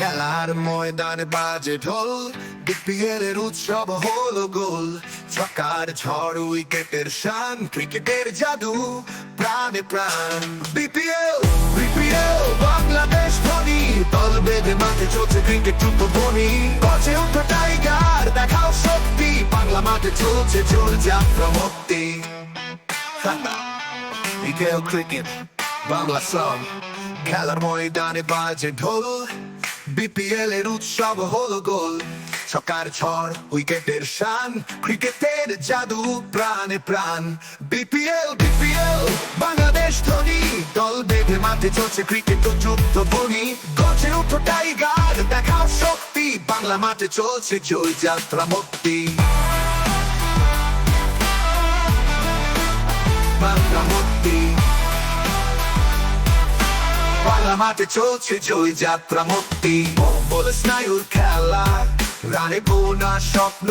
খেলার ময়দানে বাজে ঢোল। বিপিএল এর উৎসব হলো গোল। ছকার ঝড়, উইকেটের শান, ক্রিকেটের জাদু। প্রাণে প্রাণ। বিপিএল বিপিএল, বাংলাদেশ ধনী। দল বেঁধে মাঠে চলছে ক্রিকেট দ্রুত বনি গছে ওঠা টাইগার, দেখাও শক্তি। বাংলা মাঠে চলছে জোর যাত্রা মুক্তি বিকেল ক্রিকেট, বাংলা সং। খেলার ময়দানে বাজে ঢোল। বিপিএল এর উৎসব হলো গোল। ছকার ঝড়, উইকেটের শান, ক্রিকেটের জাদু, প্রাণে প্রাণ। বিপিএল বিপিএল বাংলাদেশ ধনী। দল বেঁধে মাঠে চলছে ক্রিকেট ও যুদ্ধ বনি গছে উঠো টাইগার, দেখাও শক্তি। বাংলা মাঠে চলছে জয় যাত্রা মুক্তি। বাংলা মাঠে চলছে জয় যাত্রা মুক্তি। বলে স্নায়ুর খেলা, রানে বোনা স্বপ্ন।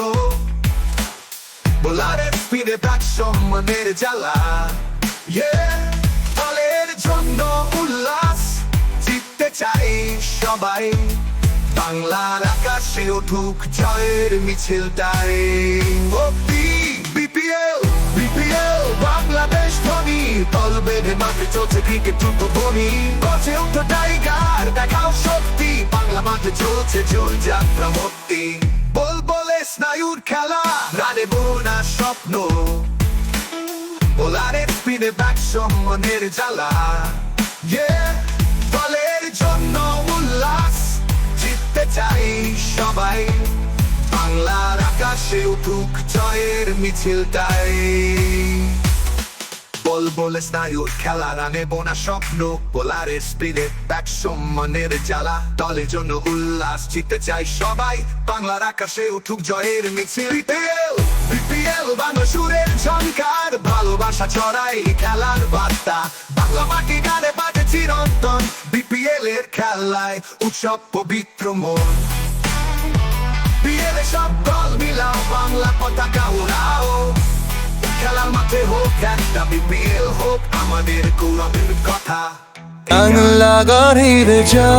বোলারের স্পিনে ব্যাট সম্মানের জ্বালা! দলের জন্য উল্লাস, জিততে চাই সবাই। বাংলার আকাশে উঠুক জয়ের মিছিলটাই। বেঁধে মাঠে চলছে ক্রিকেট দ্রুত উঠো টাইগার, দেখাও শক্তি। বাংলা মাঠে চলছে যাত্রা বল বলে স্নায়ুর খেলা, রানে বোনা স্বপ্ন। বোলারের স্পিনে ব্যাট সম্মানের জ্বালা! দলের জন্য উল্লাস, জিততে চাই সবাই। বাংলার আকাশে উঠুক জয়ের মিছিলটাই। বল স্নায়ুর খেলা রানে বোনা স্বপ্ন। বোলারের স্পিডে ব্যাট সম্মানের জ্বালা। দলের জন্য উল্লাস জিততে চাই সবাই। বাংলার আকাশে উঠুক জয়ের মিছিল। সুরের ঝঙ্কার ভালোবাসা ছড়াই খেলার বার্তা। বাংলা মাটি গানে বাজে চিরন্তন। বিপিএল এর খেলায় উৎসব পবিত্র মন। বিয়েলে সব একটা বিপিএল হোক আমাদের যা